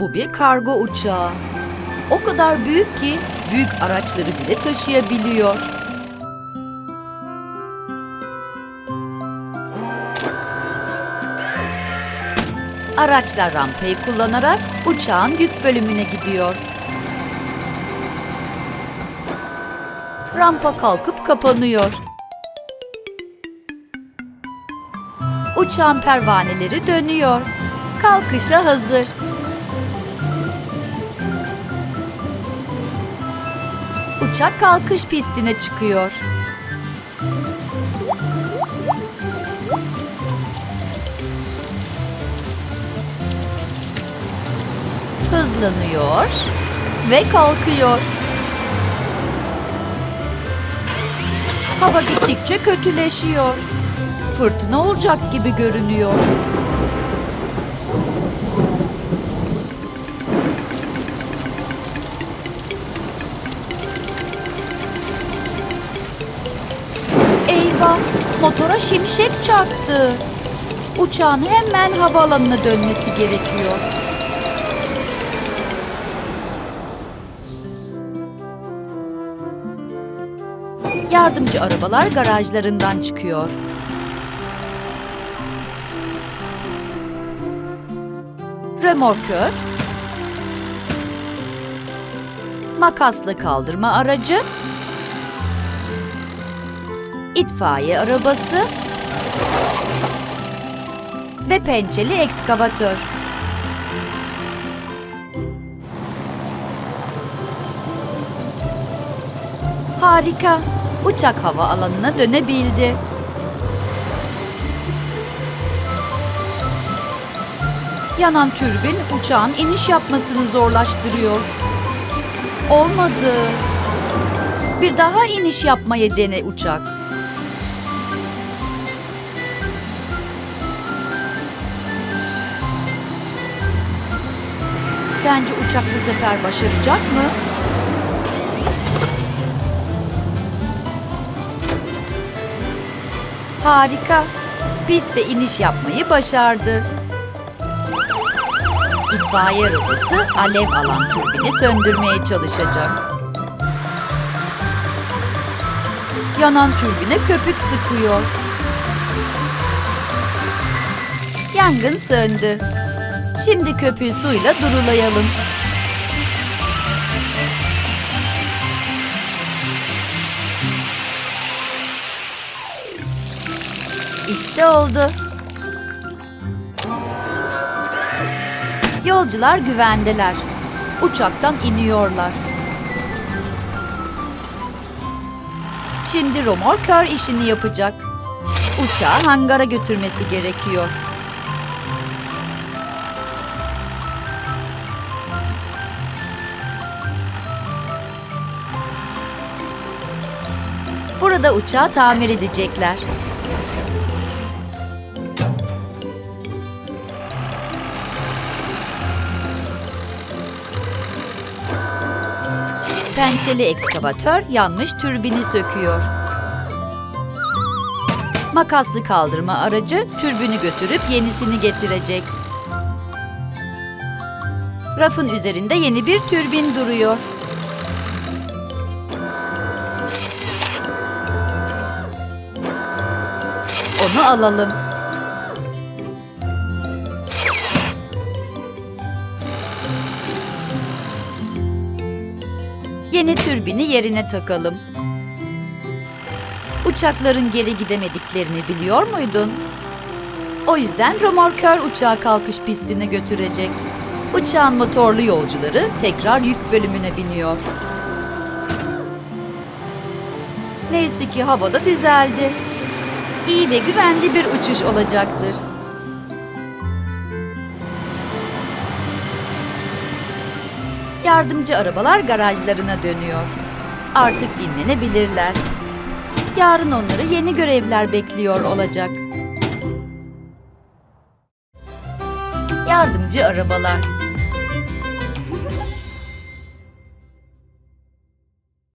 Bu bir kargo uçağı. O kadar büyük ki büyük araçları bile taşıyabiliyor. Araçlar rampayı kullanarak uçağın yük bölümüne gidiyor. Rampa kalkıp kapanıyor. Uçağın pervaneleri dönüyor. Kalkışa hazır. Uçak kalkış pistine çıkıyor. Hızlanıyor ve kalkıyor. Hava gittikçe kötüleşiyor. Fırtına olacak gibi görünüyor. Motora şimşek çaktı. Uçağın hemen havaalanına dönmesi gerekiyor. Yardımcı arabalar garajlarından çıkıyor. Römorkör, makaslı kaldırma aracı, itfaiye arabası ve pençeli ekskavatör. Harika. Uçak hava alanına dönebildi. Yanan türbin uçağın iniş yapmasını zorlaştırıyor. Olmadı. Bir daha iniş yapmayı dene uçak. Sence uçak bu sefer başaracak mı? Harika. Piste iniş yapmayı başardı. İtfaiye arabası alev alan türbini söndürmeye çalışacak. Yanan türbine köpük sıkıyor. Yangın söndü. Şimdi köpüğü suyla durulayalım. İşte oldu. Yolcular güvendeler. Uçaktan iniyorlar. Şimdi romorkör işini yapacak. Uçağı hangara götürmesi gerekiyor. Burada uçağı tamir edecekler. Pençeli ekskavatör yanmış türbini söküyor. Makaslı kaldırma aracı türbünü götürüp yenisini getirecek. Rafın üzerinde yeni bir türbin duruyor. Onu alalım. Yeni türbini yerine takalım. Uçakların geri gidemediklerini biliyor muydun? O yüzden romorkör uçağı kalkış pistine götürecek. Uçağın motorlu yolcuları tekrar yük bölümüne biniyor. Neyse ki havada düzeldi. İyi ve güvenli bir uçuş olacaktır. Yardımcı arabalar garajlarına dönüyor. Artık dinlenebilirler. Yarın onları yeni görevler bekliyor olacak. Yardımcı arabalar.